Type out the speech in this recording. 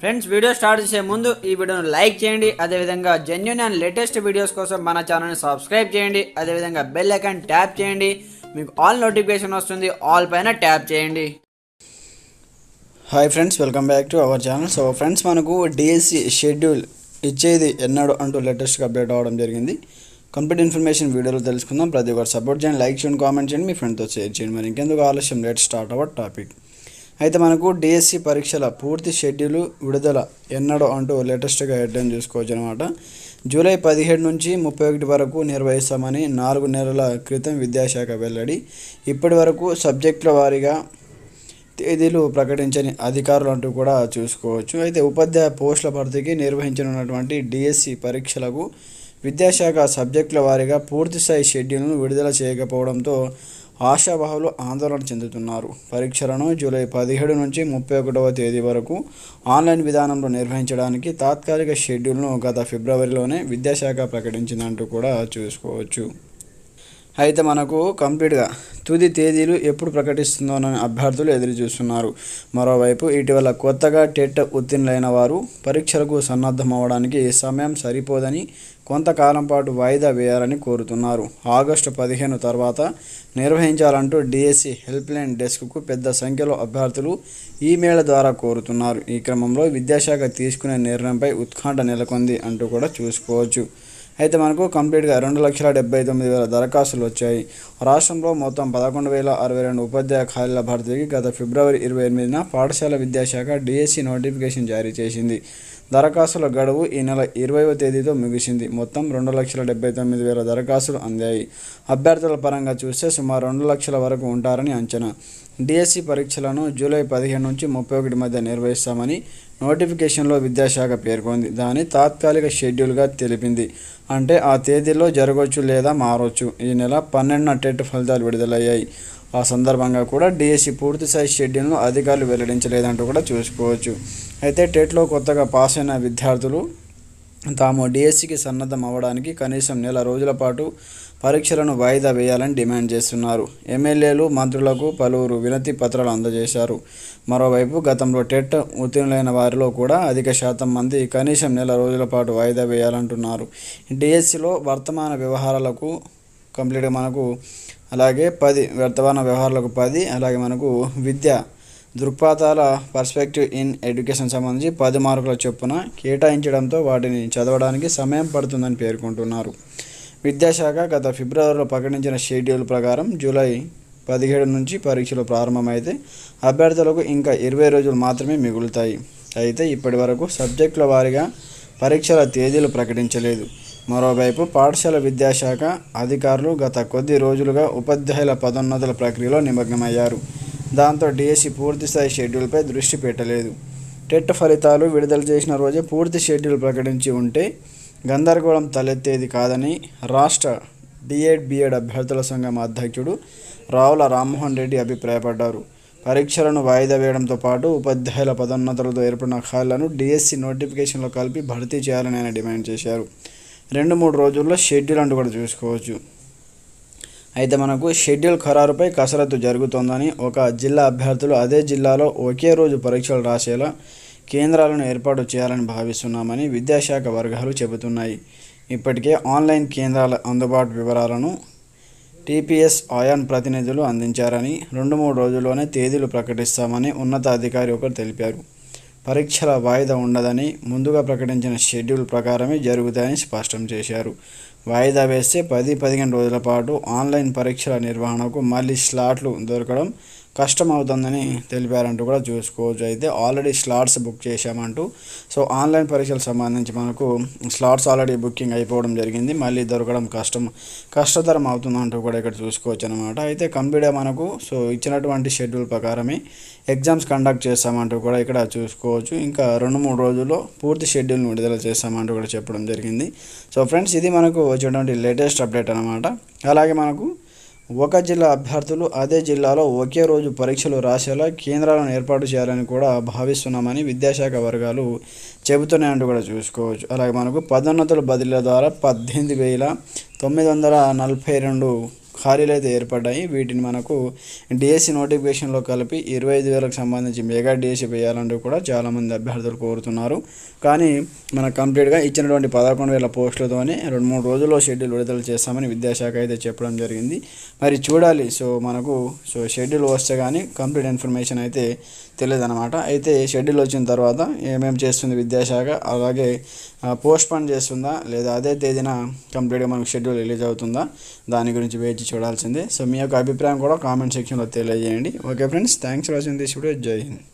Friends video start చేసే ముందు ఈ వీడియోను లైక్ చేయండి. అదేవిధంగా జెన్యున్ అండ్ లేటెస్ట్ వీడియోస్ కోసం మన ఛానల్ని సబ్స్క్రైబ్ చేయండి. అదేవిధంగా బెల్ ఐకాన్ ట్యాప్ చేయండి. మీకు ఆల్ నోటిఫికేషన్ వస్తుంది. ఆల్ పైన ట్యాప్ చేయండి. Hi friends welcome back to our channel so friends మనకు డిఎస్సి షెడ్యూల్ ఇచ్చేది ఎన్నాడు అంటూ లేటెస్ట్గా అప్డేట్ అవ్వడం జరిగింది. కంప్లీట్ ఇన్ఫర్మేషన్ వీడియోలో తెలుసుకుందాం. ప్రతి ఒక్కరు సపోర్ట్ చేయండి లైక్ చేయండి కామెంట్ చేయండి. మీ ఫ్రెండ్తో షేర్ చేయండి. మరి ఇంకెందుకు ఆలస్యం? లేట్ స్టార్ట్ అవర్ టాపిక్ అయితే మనకు డిఎస్సి పరీక్షల పూర్తి షెడ్యూల్ విడుదల ఎన్నడో అంటూ లేటెస్ట్గా ఎడ్డం చూసుకోవచ్చు అనమాట జూలై పదిహేడు నుంచి ముప్పై ఒకటి వరకు నిర్వహిస్తామని నాలుగు నెలల క్రితం విద్యాశాఖ వెల్లడి. ఇప్పటి వరకు సబ్జెక్టుల వారీగా తేదీలు ప్రకటించని అధికారులు అంటూ కూడా చూసుకోవచ్చు. అయితే ఉపాధ్యాయ పోస్టుల భర్తీకి నిర్వహించనున్నటువంటి డిఎస్సి పరీక్షలకు విద్యాశాఖ సబ్జెక్టుల వారీగా పూర్తిస్థాయి షెడ్యూల్ను విడుదల చేయకపోవడంతో ఆశావాహులు ఆందోళన చెందుతున్నారు. పరీక్షలను జూలై పదిహేడు నుంచి ముప్పై ఒకటవ తేదీ వరకు ఆన్లైన్ విధానంలో నిర్వహించడానికి తాత్కాలిక షెడ్యూల్ను గత ఫిబ్రవరిలోనే విద్యాశాఖ ప్రకటించిందంటూ కూడా చూసుకోవచ్చు. అయితే మనకు కంప్లీట్గా తుది తేదీలు ఎప్పుడు ప్రకటిస్తుందోనని అభ్యర్థులు ఎదురు చూస్తున్నారు మరోవైపు ఇటీవల కొత్తగా టెట్ ఉత్తీర్ణులైన వారు పరీక్షలకు సన్నద్ధమవడానికి సమయం సరిపోదని కొంతకాలం పాటు వాయిదా వేయాలని కోరుతున్నారు. ఆగస్టు పదిహేను తర్వాత నిర్వహించాలంటూ డిఎస్సి హెల్ప్ లైన్ డెస్క్కు పెద్ద సంఖ్యలో అభ్యర్థులు ఈమెయిల్ ద్వారా కోరుతున్నారు. ఈ క్రమంలో విద్యాశాఖ తీసుకునే నిర్ణయంపై ఉత్కంఠ నెలకొంది అంటూ కూడా చూసుకోవచ్చు. అయితే మనకు కంప్లీట్గా రెండు లక్షల డెబ్బై తొమ్మిది వేల దరఖాస్తులు వచ్చాయి. రాష్ట్రంలో మొత్తం పదకొండు వేల అరవై రెండు ఉపాధ్యాయ ఖాళీల భర్తీకి గత ఫిబ్రవరి ఇరవై ఎనిమిదిన పాఠశాల విద్యాశాఖ డిఎస్సి నోటిఫికేషన్ జారీ చేసింది. దరఖాస్తుల గడువు ఈ నెల ఇరవైవ తేదీతో ముగిసింది. మొత్తం రెండు లక్షల డెబ్బై తొమ్మిది వేల దరఖాస్తులు అందాయి. అభ్యర్థుల పరంగా చూస్తే సుమారు రెండు లక్షల వరకు ఉంటారని అంచనా. డిఎస్సి పరీక్షలను జూలై పదిహేను నుంచి ముప్పై ఒకటి మధ్య నిర్వహిస్తామని నోటిఫికేషన్లో విద్యాశాఖ పేర్కొంది. దాని తాత్కాలిక షెడ్యూల్గా తెలిపింది. అంటే ఆ తేదీలో జరగవచ్చు లేదా మారవచ్చు ఈ నెల పన్నెండున టెట్ ఫలితాలు విడుదలయ్యాయి. ఆ సందర్భంగా కూడా డిఎస్సి పూర్తిస్థాయి షెడ్యూల్ను అధికారులు వెల్లడించలేదంటూ కూడా చూసుకోవచ్చు. అయితే టెట్లో కొత్తగా పాస్ అయిన విద్యార్థులు తాము డిఎస్సికి సన్నద్ధం అవ్వడానికి కనీసం నెల రోజుల పాటు పరీక్షలను వాయిదా వేయాలని డిమాండ్ చేస్తున్నారు. ఎమ్మెల్యేలు మంత్రులకు పలువురు వినతి పత్రాలు అందజేశారు. మరోవైపు గతంలో టెట్ ఉత్తీర్ణులైన వారిలో కూడా అధిక శాతం మంది కనీసం నెల రోజుల పాటు వాయిదా వేయాలంటున్నారు. డిఎస్సిలో వర్తమాన వ్యవహారాలకు కంప్లీట్గా మనకు అలాగే పది వర్తమాన వ్యవహారాలకు పది అలాగే మనకు విద్య దృక్పథాల పర్స్పెక్టివ్ ఇన్ ఎడ్యుకేషన్ సంబంధించి పది మార్కుల చొప్పున కేటాయించడంతో వాటిని చదవడానికి సమయం పడుతుందని పేర్కొంటున్నారు. విద్యాశాఖ గత ఫిబ్రవరిలో ప్రకటించిన షెడ్యూల్ ప్రకారం జూలై పదిహేడు నుంచి పరీక్షలు ప్రారంభమైతే అభ్యర్థులకు ఇంకా ఇరవై రోజులు మాత్రమే మిగులుతాయి. అయితే ఇప్పటి వరకు సబ్జెక్టుల వారీగా పరీక్షల తేదీలు ప్రకటించలేదు. మరోవైపు పాఠశాల విద్యాశాఖ అధికారులు గత కొద్ది రోజులుగా ఉపాధ్యాయుల పదోన్నతుల ప్రక్రియలో నిమగ్నమయ్యారు. దాంతో డిఎస్సి పూర్తిస్థాయి షెడ్యూల్పై దృష్టి పెట్టలేదు. టెట్ ఫలితాలు విడుదల చేసిన రోజే పూర్తి షెడ్యూల్ ప్రకటించి ఉంటే గందరగోళం తలెత్తేది కాదని రాష్ట్ర డిఎడ్ బిఎడ్ అభ్యర్థుల సంఘం అధ్యక్షుడు రావుల రామ్మోహన్ రెడ్డి అభిప్రాయపడ్డారు. పరీక్షలను వాయిదా వేయడంతో పాటు ఉపాధ్యాయుల పదోన్నతులతో ఏర్పడిన ఖాళీలను డిఎస్సి నోటిఫికేషన్లో కలిపి భర్తీ చేయాలని ఆయన డిమాండ్ చేశారు. రెండు మూడు రోజుల్లో షెడ్యూల్ అంటూ కూడా చూసుకోవచ్చు. అయితే మనకు షెడ్యూల్ ఖరారుపై కసరత్తు జరుగుతోందని ఒక జిల్లా అభ్యర్థులు అదే జిల్లాలో ఒకే రోజు పరీక్షలు రాసేలా కేంద్రాలను ఏర్పాటు చేయాలని భావిస్తున్నామని విద్యాశాఖ వర్గాలు చెబుతున్నాయి. ఇప్పటికే ఆన్లైన్ కేంద్రాల అందుబాటు వివరాలను టీపీఎస్ ఆయాన్ ప్రతినిధులు అందించారని రెండు మూడు రోజుల్లోనే తేదీలు ప్రకటిస్తామని ఉన్నతాధికారి ఒకరు తెలిపారు. పరీక్షల వాయిదా ఉండదని ముందుగా ప్రకటించిన షెడ్యూల్ ప్రకారమే జరుగుతాయని స్పష్టం చేశారు. వాయిదా వేస్తే పది పదిహేను రోజుల పాటు ఆన్లైన్ పరీక్షల నిర్వహణకు మళ్ళీ స్లాట్లు దొరకడం కష్టం అవుతుందని తెలిపారంటూ కూడా చూసుకోవచ్చు. అయితే ఆల్రెడీ స్లాట్స్ బుక్ చేశామంటూ. సో ఆన్లైన్ పరీక్షలకు సంబంధించి మనకు స్లాట్స్ ఆల్రెడీ బుకింగ్ అయిపోవడం జరిగింది. మళ్ళీ దొరకడం కష్టం కష్టతరం అవుతుందంటూ కూడా ఇక్కడ చూసుకోవచ్చు అనమాట అయితే కంప్లీట్గా మనకు సో ఇచ్చినటువంటి షెడ్యూల్ ప్రకారమే ఎగ్జామ్స్ కండక్ట్ చేస్తామంటూ కూడా ఇక్కడ చూసుకోవచ్చు. ఇంకా రెండు మూడు రోజుల్లో పూర్తి షెడ్యూల్ని విడుదల చేస్తామంటూ కూడా చెప్పడం జరిగింది. సో ఫ్రెండ్స్ ఇది మనకు వచ్చేటువంటి లేటెస్ట్ అప్డేట్ అనమాట. అలాగే మనకు ఒక జిల్లా అభ్యర్థులు అదే జిల్లాలో ఒకే రోజు పరీక్షలు రాసేలా కేంద్రాలను ఏర్పాటు చేయాలని కూడా భావిస్తున్నామని విద్యాశాఖ వర్గాలు చెబుతున్నాయంటూ కూడా చూసుకోవచ్చు. అలాగే మనకు పదోన్నతుల బదిలీల ద్వారా పద్దెనిమిది వేల తొమ్మిది వందల నలభై రెండు ఖాళీలు అయితే ఏర్పడ్డాయి. వీటిని మనకు డిఎస్సి నోటిఫికేషన్లో కలిపి ఇరవై ఐదు వేలకు సంబంధించి మెగా డిఎస్సి వేయాలంటూ కూడా చాలామంది అభ్యర్థులు కోరుతున్నారు. కానీ మనకు కంప్లీట్గా ఇచ్చినటువంటి పదకొండు వేల పోస్టులతోనే రెండు మూడు రోజుల్లో షెడ్యూల్ విడుదల చేస్తామని విద్యాశాఖ అయితే చెప్పడం జరిగింది. మరి చూడాలి. సో మనకు సో షెడ్యూల్ వస్తే కానీ కంప్లీట్ ఇన్ఫర్మేషన్ అయితే తెలియదు అనమాట అయితే షెడ్యూల్ వచ్చిన తర్వాత ఏమేమి చేస్తుంది విద్యాశాఖ? అలాగే పోస్ట్ పోన్ చేస్తుందా? లేదా అదే తేదీన కంప్లీట్గా మనకు షెడ్యూల్ రిలీజ్ అవుతుందా? దాని గురించి వేచి చూడాల్సిందే. సో మీ యొక్క అభిప్రాయం కూడా కామెంట్ సెక్షన్లో తెలియజేయండి. Okay friends thanks for watching this video. జై హింద్.